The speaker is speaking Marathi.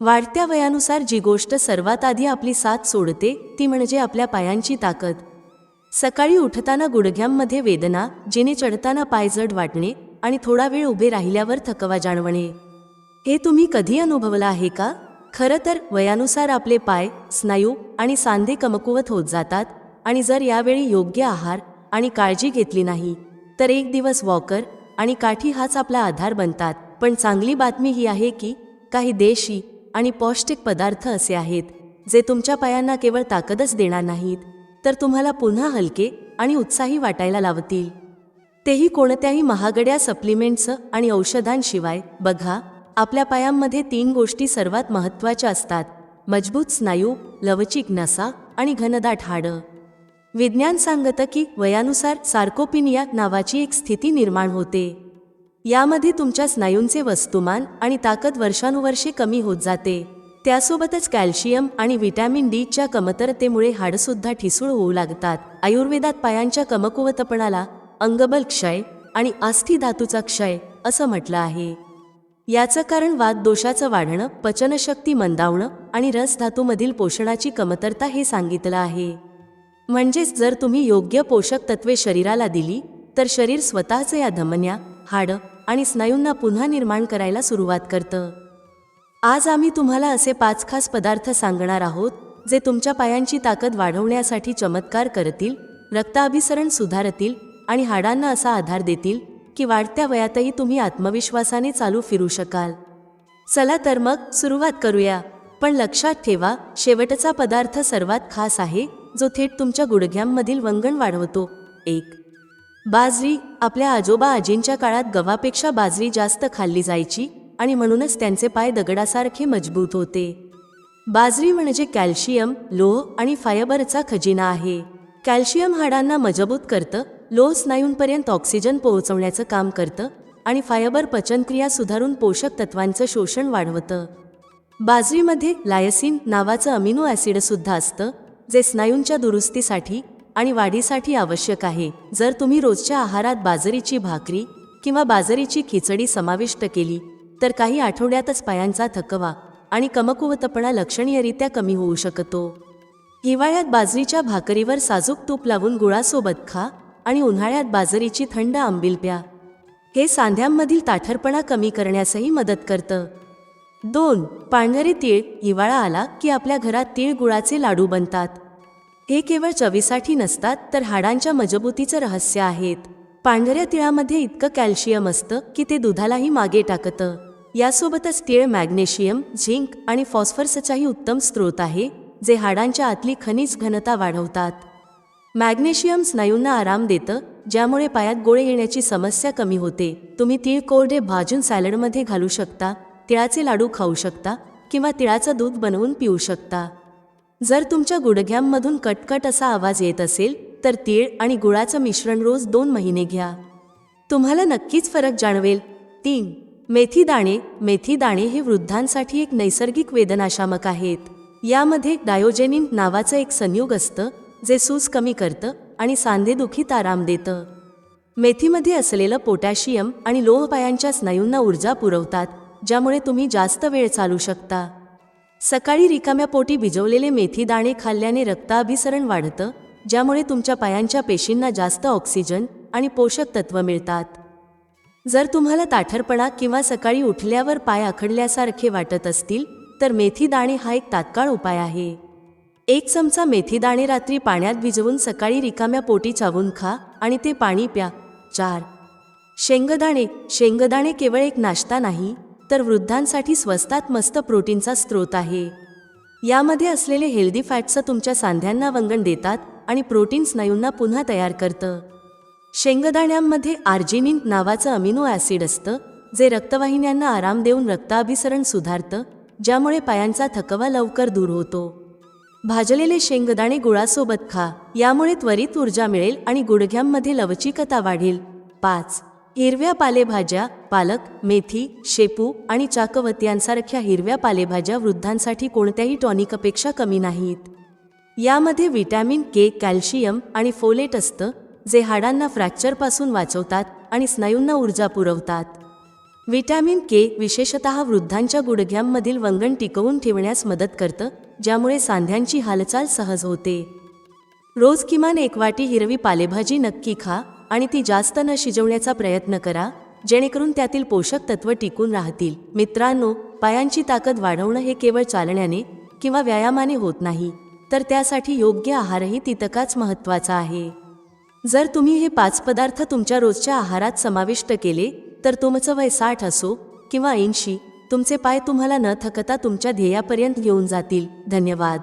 वाढत्या वयानुसार जी गोष्ट सर्वात आधी आपली साथ सोडते ती म्हणजे आपल्या पायांची ताकद. सकाळी उठताना गुडघ्यांमध्ये वेदना जिने चढताना पाय जड वाटणे आणि थोडा वेळ उभे राहिल्यावर थकवा जाणवणे. हे तुम्ही कधी अनुभवलं आहे का? खरं तर वयानुसार आपले पाय स्नायू आणि सांधे कमकुवत होत जातात आणि जर यावेळी योग्य आहार आणि काळजी घेतली नाही तर एक दिवस वॉकर आणि काठी हाच आपला आधार बनतात. पण चांगली बातमी ही आहे की काही देशी आणि पौष्टिक पदार्थ असे आहेत जे तुमच्या पायांना केवळ ताकदच देणार नाहीत तर तुम्हाला पुन्हा हलके आणि उत्साही वाटायला लावतील. तेही कोणत्याही महागड्या सप्लिमेंट्स आणि औषधांशिवाय. बघा आपल्या पायांमध्ये तीन गोष्टी सर्वात महत्त्वाच्या असतात मजबूत स्नायू लवचिक नसा आणि घनदाट हाडं. विज्ञान सांगतं की वयानुसार सार्कोपिनिया नावाची एक स्थिती निर्माण होते. यामध्ये तुमच्या स्नायूंचे वस्तुमान आणि ताकद वर्षानुवर्षे कमी होत जाते. त्यासोबतच कॅल्शियम आणि व्हिटॅमिन डीच्या कमतरतेमुळे हाडसुद्धा ठिसूळ होऊ लागतात. आयुर्वेदात पायांच्या कमकुवतपणाला अंगबल क्षय आणि आस्थी धातूचा क्षय असं म्हटलं आहे. याचं कारण वाद दोषाचं वाढणं पचनशक्ती मंदावणं आणि रस धातूमधील पोषणाची कमतरता हे सांगितलं आहे. म्हणजेच जर तुम्ही योग्य पोषक तत्वे शरीराला दिली तर शरीर स्वतःचं या धमन्या हाडं आणि स्नायूंना पुन्हा निर्माण करायला सुरुवात करतं. आज आम्ही तुम्हाला असे पाच खास पदार्थ सांगणार आहोत जे तुमच्या पायांची ताकद वाढवण्यासाठी चमत्कार करतील रक्ताभिसरण सुधारतील आणि हाडांना असा आधार देतील की वाढत्या वयातही तुम्ही आत्मविश्वासाने चालू फिरू शकाल. चला तर मग सुरुवात करूया पण लक्षात ठेवा शेवटचा पदार्थ सर्वात खास आहे जो थेट तुमच्या गुडघ्यांमधील वंगण वाढवतो. एक बाजरी आपल्या आजोबा आजींच्या काळात गव्हापेक्षा बाजरी जास्त खाल्ली जायची आणि म्हणूनच त्यांचे पाय दगडासारखे मजबूत होते. बाजरी म्हणजे कॅल्शियम लोह आणि फायबरचा खजिना आहे. कॅल्शियम हाडांना मजबूत करतं लोह स्नायूंपर्यंत ऑक्सिजन पोहोचवण्याचं काम करतं आणि फायबर पचनक्रिया सुधारून पोषक तत्वांचं शोषण वाढवतं. बाजरीमध्ये लायसिन नावाचं अमिनो ॲसिडसुद्धा असतं जे स्नायूंच्या दुरुस्तीसाठी आणि वाढीसाठी आवश्यक आहे. जर तुम्ही रोजच्या आहारात बाजरीची भाकरी किंवा बाजरीची खिचडी समाविष्ट केली तर काही आठवड्यातच पायांचा थकवा आणि कमकुवतपणा लक्षणीयरित्या कमी होऊ शकतो. हिवाळ्यात बाजरीच्या भाकरीवर साजूक तूप लावून गुळासोबत खा आणि उन्हाळ्यात बाजरीची थंड आंबील प्या. हे सांध्यांमधील ताठरपणा कमी करण्यासही मदत करतं. दोन पांढरे तीळ. हिवाळा आला की आपल्या घरात तीळ गुळाचे लाडू बनतात. हे केवळ चवीसाठी नसतात तर हाडांच्या मजबूतीचं रहस्य आहेत. पांढऱ्या तिळामध्ये इतकं कॅल्शियम असतं की ते दुधालाही मागे टाकतं. यासोबतच तीळ मॅग्नेशियम झिंक आणि फॉस्फरसचाही उत्तम स्रोत आहे जे हाडांच्या आतली खनिज घनता वाढवतात. मॅग्नेशियम स्नायूंना आराम देतं ज्यामुळे पायात गोळे येण्याची समस्या कमी होते. तुम्ही तीळ कोरडे भाजून सॅलडमध्ये घालू शकता तिळाचे लाडू खाऊ शकता किंवा तिळाचं दूध बनवून पिऊ शकता. जर तुमच्या गुडघ्यांमधून कटकट असा आवाज येत असेल तर तीळ आणि गुळाचं मिश्रण रोज दोन महिने घ्या. तुम्हाला नक्कीच फरक जाणवेल. तीन मेथी दाणे. मेथी दाणे हे वृद्धांसाठी एक नैसर्गिक वेदनाशामक आहेत. यामध्ये डायोजेनिन नावाचं एक संयुग असतं जे सूज कमी करतं आणि सांधेदुखीत आराम देतं. मेथीमध्ये असलेलं पोटॅशियम आणि लोहपायांच्या स्नायूंना ऊर्जा पुरवतात ज्यामुळे तुम्ही जास्त वेळ चालू शकता. सकाळी रिकाम्या पोटी भिजवलेले मेथी दाणे खाल्ल्याने रक्ताभिसरण वाढतं ज्यामुळे तुमच्या पायांच्या पेशींना जास्त ऑक्सिजन आणि पोषक तत्व मिळतात. जर तुम्हाला ताठरपणा किंवा सकाळी उठल्यावर पाय आखडल्यासारखे वाटत असतील तर मेथी दाणे हा एक तात्काळ उपाय आहे. एक चमचा मेथी दाणे रात्री पाण्यात भिजवून सकाळी रिकाम्या पोटी चावून खा आणि ते पाणी प्या. चार. शेंगदाणे. शेंगदाणे केवळ एक नाश्ता नाही तर वृद्धांसाठी स्वस्तात मस्त प्रोटीनचा स्रोत आहे. यामध्ये असलेले हेल्दी फॅट्स तुमच्या सांध्यांना वंगण देतात आणि प्रोटीन स्नायूंना पुन्हा तयार करतं. शेंगदाण्यांमध्ये आर्जिनिन नावाचं अमिनो ॲसिड असतं जे रक्तवाहिन्यांना आराम देऊन रक्ताभिसरण सुधारतं ज्यामुळे पायांचा थकवा लवकर दूर होतो. भाजलेले शेंगदाणे गुळासोबत खा यामुळे त्वरित ऊर्जा मिळेल आणि गुडघ्यांमध्ये लवचिकता वाढेल. पाच हिरव्या पालेभाज्या पालक मेथी शेपू आणि चाकवत यांसारख्या हिरव्या पालेभाज्या वृद्धांसाठी कोणत्याही टॉनिकपेक्षा कमी नाहीत. यामध्ये व्हिटॅमिन के कॅल्शियम आणि फोलेट असतं जे हाडांना फ्रॅक्चरपासून वाचवतात आणि स्नायूंना ऊर्जा पुरवतात. व्हिटॅमिन के विशेषतः वृद्धांच्या गुडघ्यांमधील वंगण टिकवून ठेवण्यास मदत करतं ज्यामुळे सांध्यांची हालचाल सहज होते. रोज किमान एक वाटी हिरवी पालेभाजी नक्की खा आणि ती जास्त न शिजवण्याचा प्रयत्न करा जेणेकरून त्यातील पोषक तत्व टिकून राहतील. मित्रांनो पायांची ताकद वाढवणं हे केवळ चालण्याने किंवा व्यायामाने होत नाही तर त्यासाठी योग्य आहारही तितकाच महत्त्वाचा आहे. जर तुम्ही हे पाच पदार्थ तुमच्या रोजच्या आहारात समाविष्ट केले तर तुमचं वय साठ असो किंवा ऐंशी तुमचे पाय तुम्हाला न थकता तुमच्या ध्येयापर्यंत घेऊन जातील. धन्यवाद.